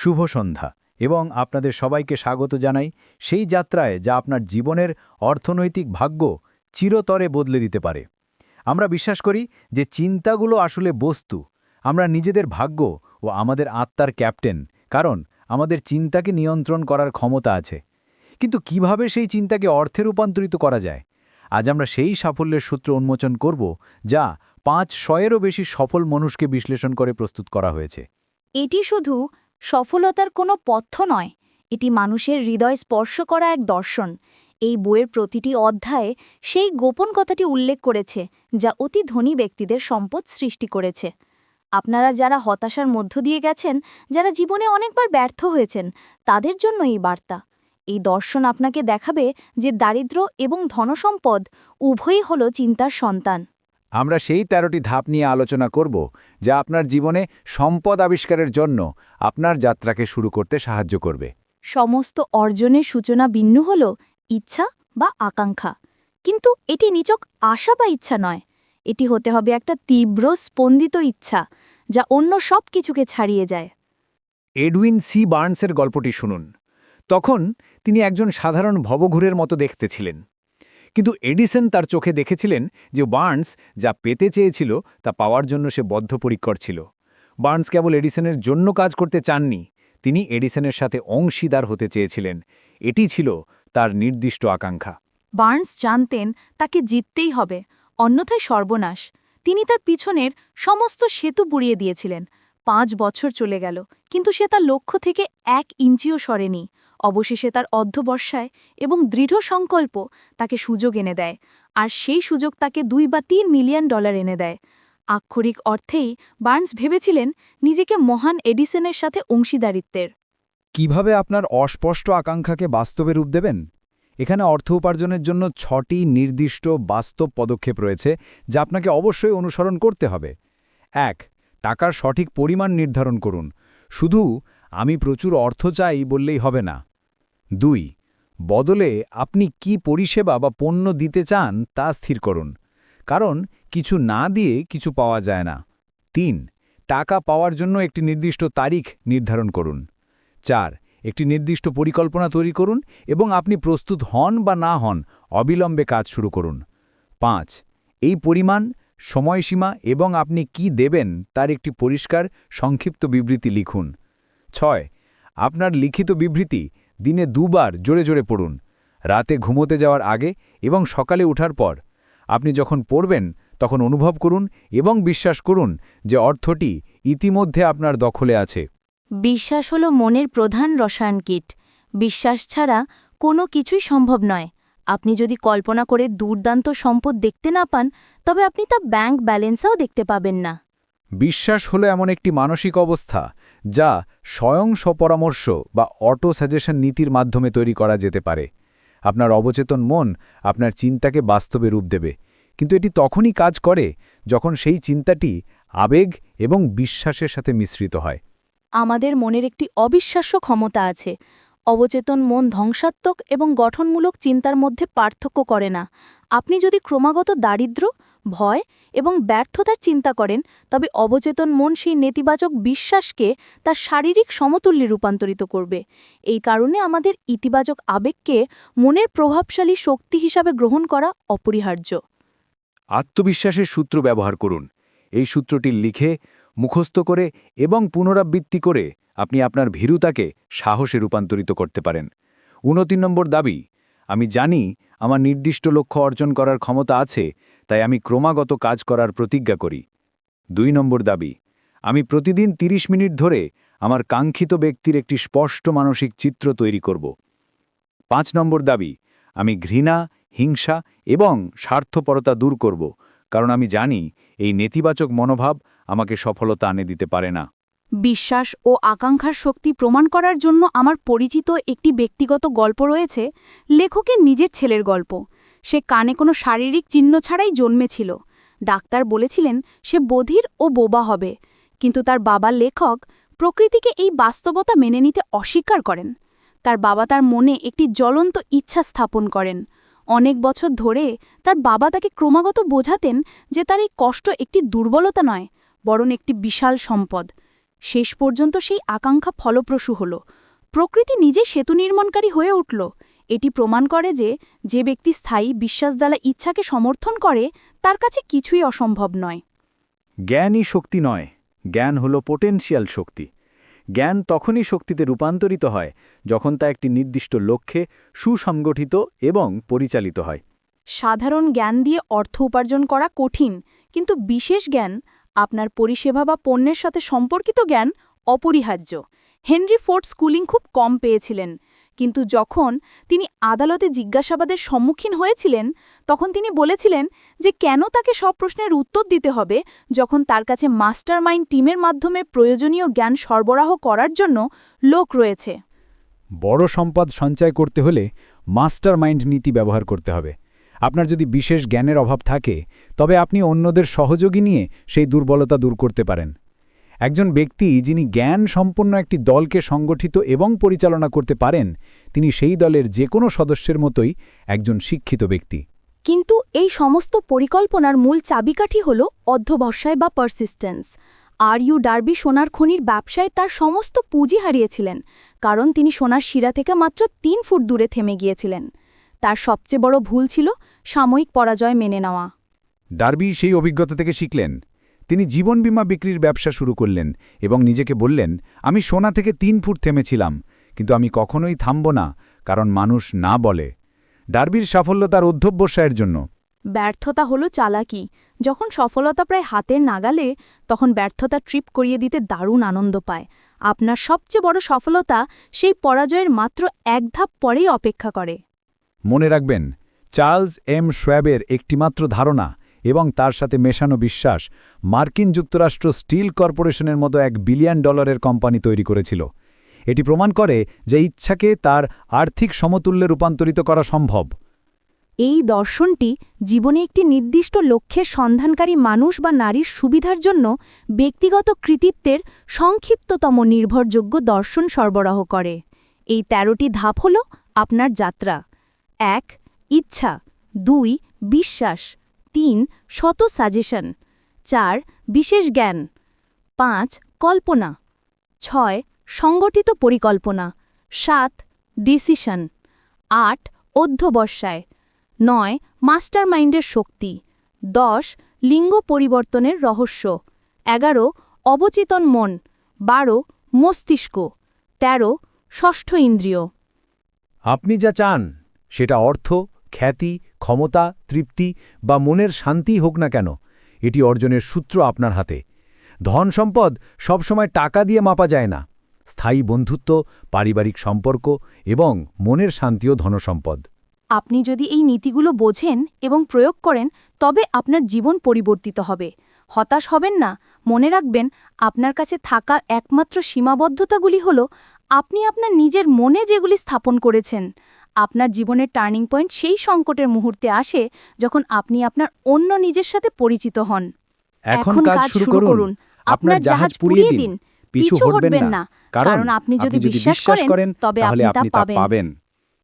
শুভ সন্ধ্যা এবং আপনাদের সবাইকে স্বাগত জানাই সেই যাত্রায় যা আপনার জীবনের অর্থনৈতিক ভাগ্য চিরতরে বদলে দিতে পারে। আমরা বিশ্বাস করি যে চিন্তাগুলো আসলে বস্তু। আমরা নিজেদের ভাগ্য ও আমাদের আত্মার ক্যাপ্টেন, কারণ আমাদের চিন্তাকে নিয়ন্ত্রণ করার ক্ষমতা আছে। কিন্তু কীভাবে সেই চিন্তাকে অর্থে রূপান্তরিত করা যায়? আজ আমরা সেই সাফল্যের সূত্র উন্মোচন করব, যা পাঁচ শয়েরও বেশি সফল মানুষকে বিশ্লেষণ করে প্রস্তুত করা হয়েছে। এটি শুধু সফলতার কোনো পথ্য নয়। এটি মানুষের হৃদয় স্পর্শ করা এক দর্শন। এই বইয়ের প্রতিটি অধ্যায়ে সেই গোপন কথাটি উল্লেখ করেছে, যা অতি ধনী ব্যক্তিদের সম্পদ সৃষ্টি করেছে। আপনারা যারা হতাশার মধ্য দিয়ে গেছেন, যারা জীবনে অনেকবার ব্যর্থ হয়েছেন, তাদের জন্য এই বার্তা। এই দর্শন আপনাকে দেখাবে যে দারিদ্র্য এবং ধনসম্পদ উভয়ই হল চিন্তার সন্তান। আমরা সেই তেরোটি ধাপ নিয়ে আলোচনা করব যা আপনার জীবনে সম্পদ আবিষ্কারের জন্য আপনার যাত্রাকে শুরু করতে সাহায্য করবে। সমস্ত অর্জনের সূচনা বিন্নু হল ইচ্ছা বা আকাঙ্ক্ষা। কিন্তু এটি নিচক আশা বা ইচ্ছা নয়। এটি হতে হবে একটা তীব্র স্পন্দিত ইচ্ছা যা অন্য সব কিছুকে ছাড়িয়ে যায়। এডউইন সি বার্নসের গল্পটি শুনুন। তখন তিনি একজন সাধারণ ভবঘুরের মতো দেখতে ছিলেন। কিন্তু এডিসন তার চোখে দেখেছিলেন যে বার্নস যা পেতে চেয়েছিল তা পাওয়ার জন্য সে বদ্ধপরিকর ছিল। বার্নস কেবল এডিসনের জন্য কাজ করতে চাননি, তিনি এডিসনের সাথে অংশীদার হতে চেয়েছিলেন। এটি ছিল তার নির্দিষ্ট আকাঙ্ক্ষা। বার্নস জানতেন তাকে জিততেই হবে, অন্যথায় সর্বনাশ। তিনি তার পিছনের সমস্ত সেতু বুড়িয়ে দিয়েছিলেন। পাঁচ বছর চলে গেল, কিন্তু সে তার লক্ষ্য থেকে এক ইঞ্চিও সরেনি। অবশেষে তার অর্ধবর্ষায় এবং দৃঢ় সংকল্প তাকে সুযোগ এনে দেয়, আর সেই সুযোগ তাকে দুই বা তিন মিলিয়ন ডলার এনে দেয়। আক্ষরিক অর্থেই বার্নস ভেবেছিলেন নিজেকে মহান এডিসনের সাথে অংশীদারিত্বের। কীভাবে আপনার অস্পষ্ট আকাঙ্ক্ষাকে বাস্তবে রূপ দেবেন? এখানে অর্থ উপার্জনের জন্য ছটি নির্দিষ্ট বাস্তব পদক্ষেপ রয়েছে, যা আপনাকে অবশ্যই অনুসরণ করতে হবে। এক, টাকার সঠিক পরিমাণ নির্ধারণ করুন। শুধু, আমি প্রচুর অর্থ চাই বললেই হবে না। দুই, বদলে আপনি কি পরিষেবা বা পণ্য দিতে চান তা স্থির করুন, কারণ কিছু না দিয়ে কিছু পাওয়া যায় না। তিন, টাকা পাওয়ার জন্য একটি নির্দিষ্ট তারিখ নির্ধারণ করুন। চার, একটি নির্দিষ্ট পরিকল্পনা তৈরি করুন এবং আপনি প্রস্তুত হন বা না হন অবিলম্বে কাজ শুরু করুন। পাঁচ, এই পরিমাণ, সময়সীমা এবং আপনি কি দেবেন তার একটি পরিষ্কার, সংক্ষিপ্ত বিবৃতি লিখুন। ছয়, আপনার লিখিত বিবৃতি দিনে দুবার জোরে জোরে পড়ুন। রাতে ঘুমোতে যাওয়ার আগে এবং সকালে ওঠার পর। আপনি যখন পড়বেন, তখন অনুভব করুন এবং বিশ্বাস করুন যে অর্থটি ইতিমধ্যে আপনার দখলে আছে। বিশ্বাস হল মনের প্রধান রসায়ন কিট। বিশ্বাস ছাড়া কোনো কিছুই সম্ভব নয়। আপনি যদি কল্পনা করে দুর্দান্ত সম্পদ দেখতে না পান, তবে আপনি তা ব্যাংক ব্যালেন্সও দেখতে পাবেন না। বিশ্বাস হলো এমন একটি মানসিক অবস্থা যা স্বয়ং স্বপরামর্শ বা অটো সাজেশন নীতির মাধ্যমে তৈরি করা যেতে পারে। আপনার অবচেতন মন আপনার চিন্তাকে বাস্তবে রূপ দেবে। কিন্তু এটি তখনই কাজ করে যখন সেই চিন্তাটি আবেগ এবং বিশ্বাসের সাথে মিশ্রিত হয়। আমাদের মনের একটি অবিশ্বাস্য ক্ষমতা আছে। অবচেতন মন ধ্বংসাত্মক এবং গঠনমূলক চিন্তার মধ্যে পার্থক্য করে না। আপনি যদি ক্রমাগত দারিদ্র্য ভয় এবং ব্যর্থতার চিন্তা করেন, তবে অবচেতন মন সেই নেতিবাচক বিশ্বাসকে তার শারীরিক সমতুল্যে রূপান্তরিত করবে। এই কারণে আমাদের ইতিবাচক আবেগকে মনের প্রভাবশালী শক্তি হিসাবে গ্রহণ করা অপরিহার্য। আত্মবিশ্বাসের সূত্র ব্যবহার করুন। এই সূত্রটি লিখে, মুখস্থ করে এবং পুনরাবৃত্তি করে আপনি আপনার ভীরুতাকে সাহসে রূপান্তরিত করতে পারেন। উনতিন নম্বর দাবি, আমি জানি আমার নির্দিষ্ট লক্ষ্য অর্জন করার ক্ষমতা আছে তাই আমি ক্রমাগত কাজ করার প্রতিজ্ঞা করি। দুই নম্বর দাবি, আমি প্রতিদিন ৩০ মিনিট ধরে আমার কাঙ্ক্ষিত ব্যক্তির একটি স্পষ্ট মানসিক চিত্র তৈরি করব। পাঁচ নম্বর দাবি, আমি ঘৃণা, হিংসা এবং স্বার্থপরতা দূর করব, কারণ আমি জানি এই নেতিবাচক মনোভাব আমাকে সফলতা আনে দিতে পারে না। বিশ্বাস ও আকাঙ্ক্ষার শক্তি প্রমাণ করার জন্য আমার পরিচিত একটি ব্যক্তিগত গল্প রয়েছে, লেখকের নিজের ছেলের গল্প। সে কানে কোনো শারীরিক চিহ্ন ছাড়াই জন্মেছিল। ডাক্তার বলেছিলেন সে বধির ও বোবা হবে, কিন্তু তার বাবা লেখক প্রকৃতিকে এই বাস্তবতা মেনে নিতে অস্বীকার করেন। তার বাবা তার মনে একটি জ্বলন্ত ইচ্ছা স্থাপন করেন। অনেক বছর ধরে তার বাবা তাকে ক্রমাগত বোঝাতেন যে তার এই কষ্ট একটি দুর্বলতা নয়, বরং একটি বিশাল সম্পদ। শেষ পর্যন্ত সেই আকাঙ্ক্ষা ফলপ্রসূ হল। প্রকৃতি নিজে সেতু নির্মাণকারী হয়ে উঠল। এটি প্রমাণ করে যে যে ব্যক্তি স্থায়ী বিশ্বাস দ্বারা ইচ্ছাকে সমর্থন করে তার কাছে কিছুই অসম্ভব নয়। জ্ঞানই শক্তি নয়। জ্ঞান হল পোটেনশিয়াল শক্তি। জ্ঞান তখনই শক্তিতে রূপান্তরিত হয় যখন তা একটি নির্দিষ্ট লক্ষ্যে সুসংগঠিত এবং পরিচালিত হয়। সাধারণ জ্ঞান দিয়ে অর্থ উপার্জন করা কঠিন কিন্তু বিশেষ জ্ঞান আপনার পরিষেবা বা পণ্যের সাথে সম্পর্কিত জ্ঞান অপরিহার্য। হেনরি ফোর্ড স্কুলিং খুব কম পেয়েছিলেন। কিন্তু যখন তিনি আদালতে জিজ্ঞাসাবাদের সম্মুখীন হয়েছিলেন, তখন তিনি বলেছিলেন যে কেন তাকে সব প্রশ্নের উত্তর দিতে হবে যখন তার কাছে মাস্টারমাইন্ড টিমের মাধ্যমে প্রয়োজনীয় জ্ঞান সরবরাহ করার জন্য লোক রয়েছে। বড় সম্পদ সঞ্চয় করতে হলে মাস্টার মাইন্ড নীতি ব্যবহার করতে হবে। আপনার যদি বিশেষ জ্ঞানের অভাব থাকে, তবে আপনি অন্যদের সহযোগী নিয়ে সেই দুর্বলতা দূর করতে পারেন। একজন ব্যক্তি যিনি জ্ঞান সম্পন্ন একটি দলকে সংগঠিত এবং পরিচালনা করতে পারেন তিনি সেই দলের যে কোনো সদস্যের মতোই একজন শিক্ষিত ব্যক্তি। কিন্তু এই সমস্ত পরিকল্পনার মূল চাবিকাঠি হল অধ্যবসায় বা পারসিস্টেন্স আর ইউ ডার্বি সোনার খনির ব্যবসায় তার সমস্ত পুঁজি হারিয়েছিলেন কারণ তিনি সোনার শিরা থেকে মাত্র তিন ফুট দূরে থেমে গিয়েছিলেন। তার সবচেয়ে বড় ভুল ছিল সাময়িক পরাজয় মেনে নেওয়া। ডার্বি সেই অভিজ্ঞতা থেকে শিখলেন তিনি জীবন বীমা বিক্রির ব্যবসা শুরু করলেন এবং নিজেকে বললেন আমি সোনা থেকে তিন ফুট থেমেছিলাম কিন্তু আমি কখনোই থামব না কারণ মানুষ না বলে। ডার্বির সাফল্য তার অধ্যবসায়ের জন্য। ব্যর্থতা হলো চালাকি। যখন সফলতা প্রায় হাতের নাগালে তখন ব্যর্থতা ট্রিপ করিয়ে দিতে দারুণ আনন্দ পায়। আপনার সবচেয়ে বড় সফলতা সেই পরাজয়ের মাত্র এক ধাপ পরেই অপেক্ষা করে। মনে রাখবেন চার্লস এম শোয়াবের একটিমাত্র ধারণা এবং তার সাথে মেশানো বিশ্বাস, মার্কিন যুক্তরাষ্ট্র স্টিল কর্পোরেশনের মতো এক বিলিয়ন ডলারের কোম্পানি তৈরি করেছিল। এটি প্রমাণ করে যে ইচ্ছাকে তার আর্থিক সমতুল্যে রূপান্তরিত করা সম্ভব। এই দর্শনটি জীবনে একটি নির্দিষ্ট লক্ষ্যের সন্ধানকারী মানুষ বা নারীর সুবিধার জন্য ব্যক্তিগত কৃতিত্বের সংক্ষিপ্ততম নির্ভরযোগ্য দর্শন সরবরাহ করে। এই তেরোটি ধাপ হল আপনার যাত্রা। এক, ইচ্ছা। দুই, বিশ্বাস। তিন শত সাজেশন। চার, বিশেষ জ্ঞান। পাঁচ, কল্পনা। ছয়, সংগঠিত পরিকল্পনা। সাত, ডিসিশন। আট, অধ্যবসায়। নয়, মাস্টারমাইন্ডের শক্তি। দশ, লিঙ্গ পরিবর্তনের রহস্য। এগারো, অবচেতন মন। বারো, মস্তিষ্ক। তেরো, ষষ্ঠ ইন্দ্রিয়। আপনি যা চান, সেটা অর্থ, খ্যাতি ক্ষমতা, তৃপ্তি বা মনের শান্তি হোক না কেন, এটি অর্জনের সূত্র আপনার হাতে। ধন সম্পদ সবসময় টাকা দিয়ে মাপা যায় না। স্থায়ী বন্ধুত্ব, পারিবারিক সম্পর্ক এবং মনের শান্তিও ধনসম্পদ আপনি যদি এই নীতিগুলো বোঝেন এবং প্রয়োগ করেন, তবে আপনার জীবন পরিবর্তিত হবে। হতাশ হবেন না। মনে রাখবেন, আপনার কাছে থাকা একমাত্র সীমাবদ্ধতাগুলি হল, আপনি আপনার নিজের মনে যেগুলি স্থাপন করেছেন। আপনার জীবনের টার্নিং পয়েন্ট সেই সংকটের মুহূর্তে আসে যখন আপনি আপনার অন্য নিজের সাথে পরিচিত হন। এখন কাজ শুরু করুন। আপনার জাহাজ পুড়িয়ে দিন। পিছু হটবেন না। কারণ আপনি যদি বিশ্বাস করেন তবে আপনি তা পাবেন।